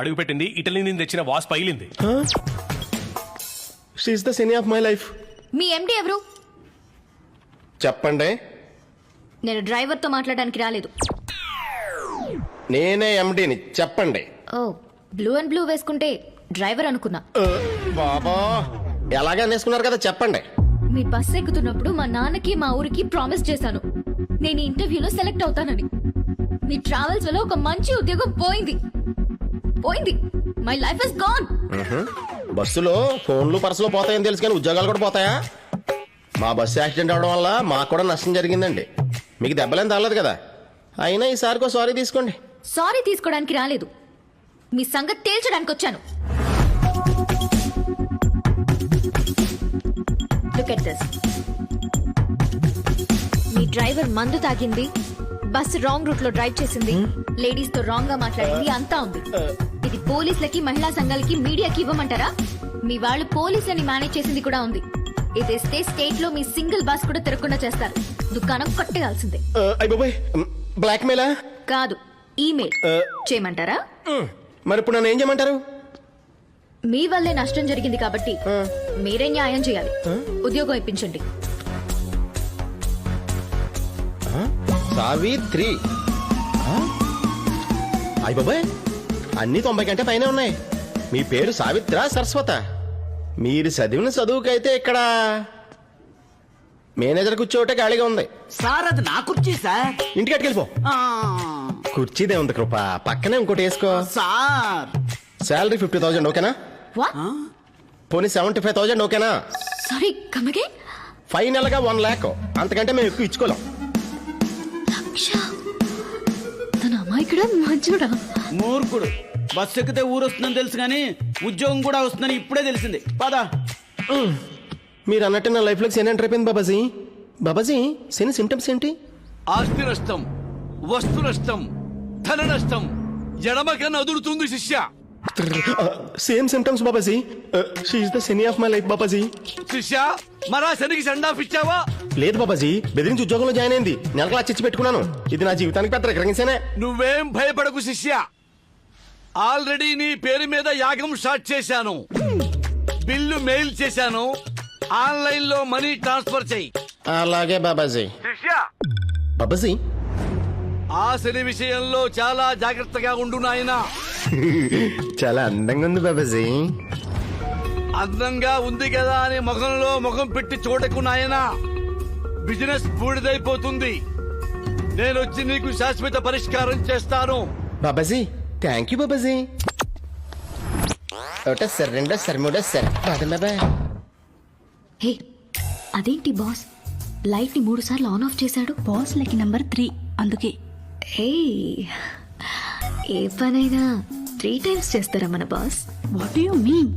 అడుగుపెట్టింది ఇటలీ నుంచి తెచ్చిన వాస్ పగిలింది. She is the cine of my life మీ ఎండి ఎవరు? చెప్పండి. నేను డ్రైవర్తో మాట్లాడడానికి రాలేదు. నేనే ఎండిని చెప్పండి. ఓ బ్లూ అండ్ బ్లూ వేసుకుంటే డ్రైవర్ అనుకున్నా. బాబా ఎలాగ అనేసుకున్నారు కదా చెప్పండి. మీ బస్ ఎక్కుతున్నప్పుడు మా నాన్నకి మా ఊరికి ప్రామిస్ చేశాను. నేను ఇంటర్వ్యూలో సెలెక్ట్ అవుతానని. మీ ట్రావెల్స్ వల్ల ఒక మంచి ఉద్యోగం పోయింది. పోయింది. మై లైఫ్ ఇస్ గాన్ బస్సులో ఫోన్లు పర్సులు పోతాయని తెలుసు కానీ ఉద్యోగాలు కూడా పోతాయా? మా బస్సు యాక్సిడెంట్ అవడం వల్ల మాకు కూడా నష్టం జరిగిందండి. మీకు దెబ్బలేం తగలేదు కదా. అయినా ఈసారికో సారీ తీసుకోండి. సారీ తీసుకోవడానికి రాలేదు. మీ సంగతి తేల్చడానికి వచ్చాను. లుక్ ఎట్ దిస్ మీ డ్రైవర్ మందు తాగింది బస్ రాంగ్ రూట్లో డ్రైవ్ చేసింది లేడీస్తో రాంగ్గా మాట్లాడింది అంతా ఉంది. ఇది పోలీసులకి మహిళా సంఘాలకి మీడియాకి ఇవ్వమంటారా? మీ వాళ్ళు పోలీసులని మేనేజ్ చేసింది కూడా ఉంది. ఇది ఇస్తే స్టేట్లో మీ సింగిల్ బస్ కూడా తిరగకుండా చేస్తారు. దుకాణం బాబాయ్ బ్లాక్ మెయిలా కాదు ఈమెయిల్ చేయమంటారా? మరి ఇప్పుడు నన్ను ఏం చేయమంటారు? మీ వల్లే నష్టం జరిగింది కాబట్టి మీరే న్యాయం చేయాలి. ఉద్యోగం ఇప్పించండి. సావిత్రి. అయ్యి బాబాయ్ అన్ని తొంభై కంటే పైనే ఉన్నాయి. మీ పేరు సావిత్ర సరస్వత. మీరు చదివిన చదువుకైతే ఇక్కడ మేనేజర్ కూర్చోటే ఖాళీగా ఉంది. సార్ అది నా కుర్చీ సార్. ఇంటికి అట్టుకెళ్ళిపో ఆ, కుర్చీదే ఉంది కృప. పక్కనే ఇంకోటి వేసుకో. సార్. శాలరీ ఫిఫ్టీ థౌజండ్ ఓకేనా? వాట్ పోనీ సెవెంటీ ఫైవ్ థౌజండ్ ఓకేనా? సారీ కమగే ఫైనల్గా వన్ ల్యాక్. అంతకంటే మేము ఎక్కువ ఇచ్చుకోలేం. అమాయకుడా మంచోడా మూర్ఖుడు. బస్సు ఎక్కితే ఊరు వస్తుందని తెలుసు కానీ ఉద్యోగం కూడా వస్తుందని ఇప్పుడే తెలిసింది. పదా. మీరు అన్నట్టు నా లైఫ్లో శని ఎంటర్ అయిపోయింది బాబాజీ. బాబాజీ శని సిమ్టమ్స్ ఏంటి? ఆస్తి నష్టం వస్తు నష్టం ధన నష్టం ఎడమక నదురుతుంది శిష్య. Same symptoms Babaji. She's the Shani of my life Babaji. శిష్య మరా శనికి సండాఫ్ ఇచ్చావా? లేదు బాబాజీ బెదిరించి ఉద్యోగంలో జాయిన్ అయింది. నెలకు లక్ష ఇచ్చి పెట్టుకున్నాను. ఇది నా జీవితానికి పెద్ద రికరించేనే నువ్వేం భయపడకు శిష్య. ఆల్రెడీ నీ పేరు మీద యాగం స్టార్ట్ చేశాను. బిల్లు మెయిల్ చేశాను. ఆన్లైన్లో మనీ ట్రాన్స్ఫర్ చెయ్యి అలాగే బాబాజీ. శిష్య! బాబాజీ? ఆ శని విషయంలో చాలా జాగ్రత్తగా ఉండు నాయనా. చాలా అందంగా ఉంది బాబాజీ. అందంగా ఉంది కదా అని ముఖంలో ముఖం పెట్టి చూడకు నాయనా. బిజినెస్ బూడిదైపోతుంది. నేను వచ్చి నీకు శాశ్వత పరిష్కారం చేస్తాను. Babaji thank you Babaji. ఒకటో సార్ రెండో సార్ మూడో సార్? బాబాయ్ హే అదేంటి బాస్? లైట్ని మూడు సార్లు ఆన్ ఆఫ్ చేశాడు. బాస్ లకి నంబర్ త్రీ అందుకే. హే ఏ పనైనా త్రీ టైమ్స్ చేస్తారా మన boss what you mean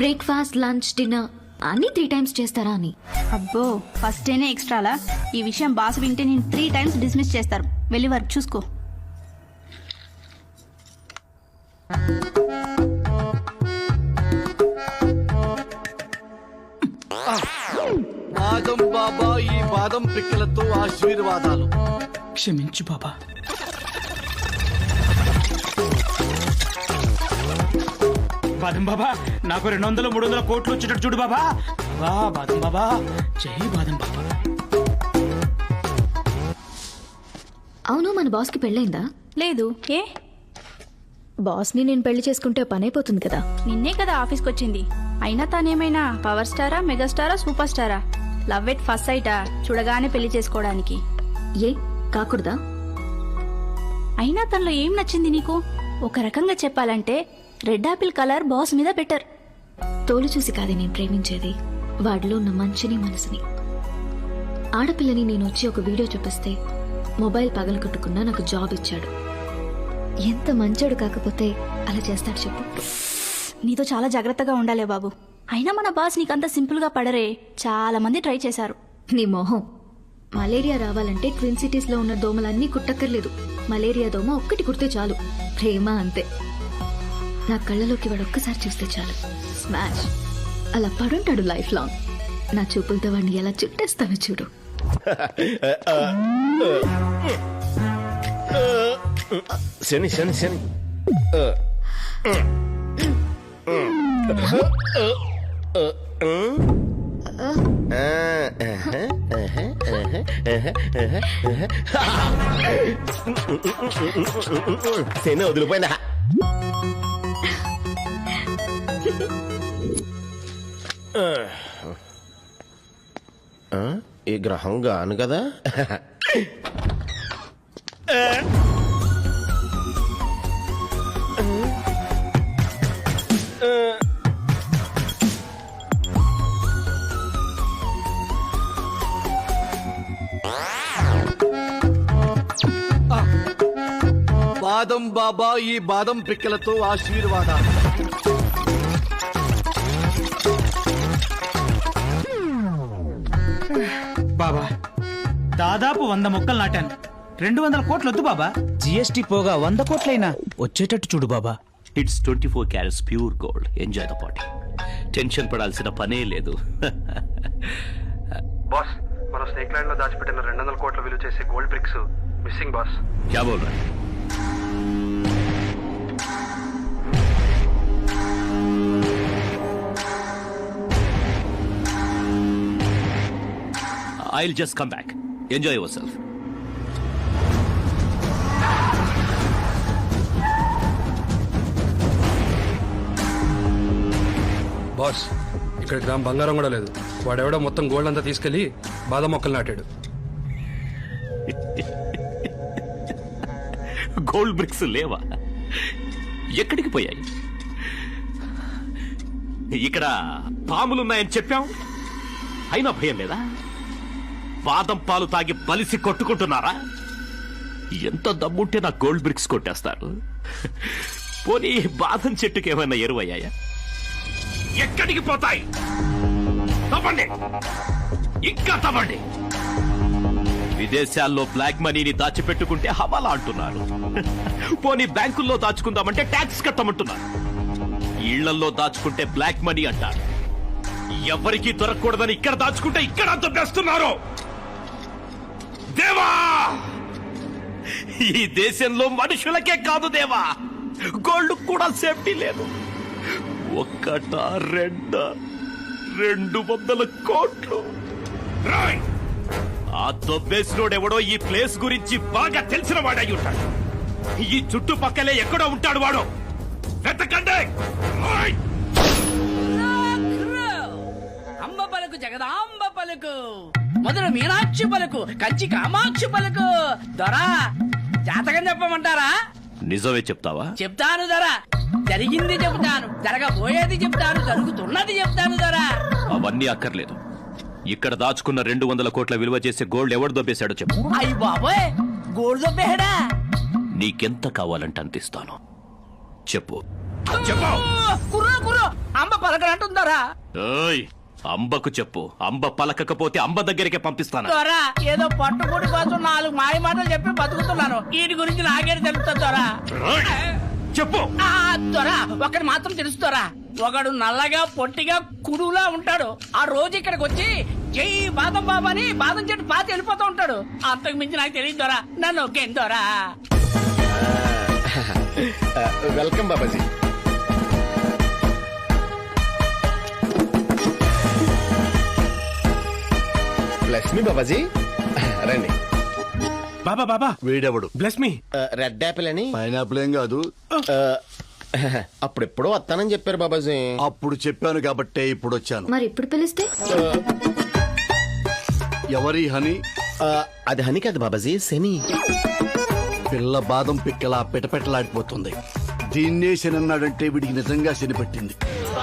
breakfast lunch dinner అన్ని త్రీ టైమ్స్ చేస్తారా అని. అబ్బో ఫస్ట్ డేనే ఎక్స్ట్రాలా? ఈ విషయం బాస్ వింటే నేను త్రీ టైమ్స్ డిస్మిస్ చేస్తారు. వెళ్ళి వర్క్ చూసుకో. బాదం బాబా ఈ బాదం పిక్కలతో ఆశీర్వాదాలు. క్షమించు బాబా. బాదం బాబా నాకు రెండు వందలు మూడు వందల కోట్లు వచ్చేటట్టు చూడు బాబా. వా బాదం బాబా జై బాదం బాబా. అవును మన బాస్కి పెళ్ళైందా? లేదు ఏ? బాస్ని నేను పెళ్ళి చేసుకుంటే పని అయిపోతుంది కదా. నిన్నే కదా ఆఫీస్కి వచ్చింది అయినా తానేమైనా పవర్ స్టారా మెగాస్టారా సూపర్ స్టారా? లవ్ ఎట్ ఫస్ట్ సైటా చూడగానే పెళ్ళి చేసుకోవడానికి. ఏ కాకూడదా? అయినా తనలో ఏం నచ్చింది నీకు? ఒక రకంగా చెప్పాలంటే రెడ్ ఆపిల్ కలర్ బాస్ మీద బెటర్ తోలు చూసి కాదే నేను ప్రేమించేది. వాడిలో ఉన్న మంచిని మనసుని. ఆడపిల్లని నేను వచ్చి ఒక వీడియో చూపిస్తే మొబైల్ పగలగొట్టుకున్నా నాకు జాబ్ ఇచ్చాడు. ఎంత మంచోడు కాకపోతే అలా చేస్తాడు చెప్పు. నీతో చాలా జాగ్రత్తగా ఉండాలే బాబు. అయినా మన బాస్ నీకంత సింపుల్గా పడరే. చాలా మంది ట్రై చేశారు. నీ మొహం. మలేరియా రావాలంటే ట్విన్ సిటీస్లో ఉన్న దోమలన్నీ కుట్టక్కర్లేదు. మలేరియా దోమ ఒక్కటి కుడితే చాలు. ప్రేమ అంతే. నా కళ్ళలోకి వాడు ఒక్కసారి చూస్తే చాలు స్మాష్ అలా పడుంటాడు లైఫ్ లాంగ్ నా చూపులతో వాడిని ఎలా చుట్టేస్తానో చూడు శని శని శని శని వదిలిపోయిందా ఈ గ్రహం గాను కదా? బాదం బాబా ఈ బాదం పిక్కలతో ఆశీర్వాదాలు. బాబా. దాదాపు వంద మొక్కలు నాటాను. రెండు వందల కోట్లు వద్దు బాబా. జిఎస్టి పోగా వంద కోట్లైనా. వచ్చేటట్టు చూడు బాబా. It's twenty four carats pure gold enjoy the party tension పడాల్సిన పనే లేదు. బాస్ మనం స్నేక్ ల్యాండ్లో దాచిపెట్టిన రెండు వందల కోట్ల విలువ చేసే గోల్డ్ బ్రిక్స్ మిస్సింగ్ బాస్ క్యా है? I'll just come back. Enjoy yourself. Boss ఇక్కడ గ్రామ్ బంగారం కూడా లేదు వాడెవడో మొత్తం గోల్డ్ అంతా తీసుకెళ్ళి బాదం మొక్కలు నాటాడు గోల్డ్ బ్రిక్స్ లేవా ఎక్కడికి పోయాయి ఇక్కడ పాములున్నాయని చెప్పాం అయినా భయం లేదా బాదం పాలు తాగి బలిసి కొట్టుకుంటున్నారా? ఎంత దమ్ముంటే నా గోల్డ్ బ్రిక్స్ కొట్టేస్తారు. పోనీ బాదం చెట్టుకి ఏమైనా ఎరువయ్యాయా? ఎక్కడికి పోతాయి? తవ్వండి. ఇంకా తవ్వండి. విదేశాల్లో బ్లాక్ మనీని దాచిపెట్టుకుంటే హవాలా అంటున్నారు. పోనీ బ్యాంకుల్లో దాచుకుందామంటే ట్యాక్స్ కట్టమంటున్నారు. ఇళ్ళల్లో దాచుకుంటే బ్లాక్ మనీ అంటారు. ఎవరికీ దొరకకూడదని ఇక్కడ దాచుకుంటే ఇక్కడ దొబ్బేస్తున్నారు దేవా! ఈ దేశంలో మనుషులకే కాదు దేవా! గోల్డ్ కూడా సేఫ్టీ లేదు. ఒక్కట రెండ రెండు వందల కోట్లు. ఆ దొబ్బేసినోడెవడో ఈ ప్లేస్ గురించి బాగా తెలిసిన వాడై ఉంటాడు. ఈ చుట్టుపక్కలే ఎక్కడో ఉంటాడు వాడు. వెతకండి! జగదాంబ పలుకు మొదలు మీనాక్షి పలుకు కంచి కామాక్షి పలుకు. దొరా జాతకం చెప్పమంటారా? నిజమే చెప్తావా? చెప్తాను దొరా. జరిగింది చెప్తాను. జరగబోయేది చెప్తాను. జరుగుతున్నది చెప్తాను దొరా. అవన్నీ అక్కర్లేదు. ఇక్కడ దాచుకున్న రెండు వందల కోట్ల విలువ చేసే గోల్డ్ ఎవడు దొబ్బేశాడో చెప్పు. అయ్యి బాబోయ్ గోల్డ్ దొబ్బేహడా నీకెంత కావాలంటే అంతిస్తాను చెప్పు. చెప్పు కుర్రో కుర్రో అంబ పలకనంటుందరా ఏయ్, అంబకు చెప్పు. అంబ పలకకపోతే అంబ దగ్గరికి పంపిస్తాను? దొరా ఏదో పట్టుబడి కోసం నాలుగు మాయ మాటలు చెప్పి బతుకుతున్నాను. వీటి గురించి నాకే తెలుస్తుంది దొరా ఏయ్, చెప్పు. ఆ దొర ఒకటి మాత్రం తెలుస్తారా ఒకడు నల్లగా పొట్టిగా కుడులా ఉంటాడు. ఆ రోజు ఇక్కడికి వచ్చి జై బాదం బాబా అని బాదం చెట్టు పాతి వెళ్ళిపోతూ ఉంటాడు. అంతకు మించి నాకు తెలియదు దొరా నన్ను ఒకేం దొరా వెల్కమ్ బాబాజీ. లక్ష్మి బాబాజీ. రండి. బాబా బాబా. వీడెవడు? బ్లెస్ మీ రెడ్ యాపిల్ అని. పైనాపిల్ ఏం కాదు. అప్పుడెప్పుడో వస్తానని చెప్పారు బాబాజీ. అప్పుడు చెప్పాను కాబట్టే ఇప్పుడు వచ్చాను. మరి ఇప్పుడు పిలిస్తే? ఎవరి హని? అది హని కాదు బాబాజీ శని. పిల్ల బాదం పిక్కలా పిటపెట్టలాడిపోతుంది. దీన్నే శని అన్నాడంటే వీడికి నిజంగా శని పెట్టింది.